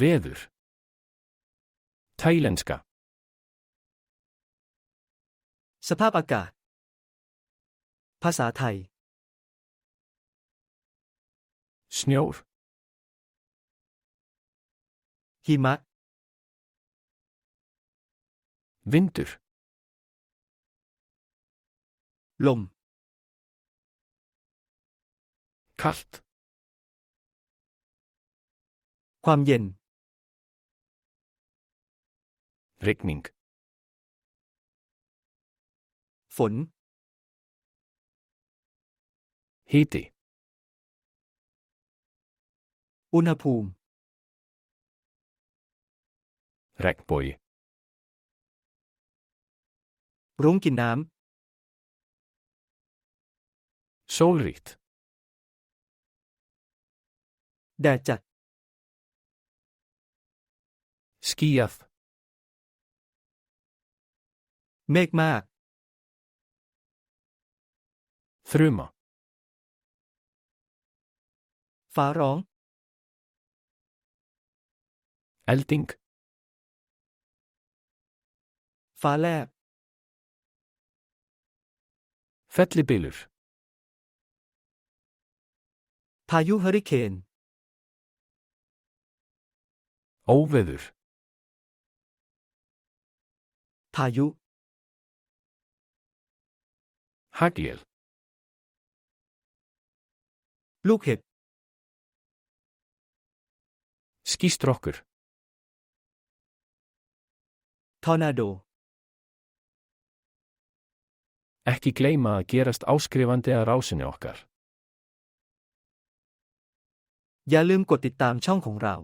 Veður. Thailändska. สภาพอากาศ ภาษาไทย Snjór. หิมะ Vindur. ลม Kallt. ความเย็น Rigning. ฝน Hiti. อุณหภูมิ Regnbogi. รุ้งกินน้ Sólríkt. ำแดดจัด Skíjað. เมฆมาก Þruma. ฟ้าร้อง Elding. ฟ้าแลบ Fellibylur. พายุเฮอริเคน Óveður. พายุ Haglél. ลูกเห็บ Skýstrokkur. ทอร์นาโด Ekki gleyma að gerast áskrifandi að rásinni okkar. อย่าลืมกดติดตามช่องของเรา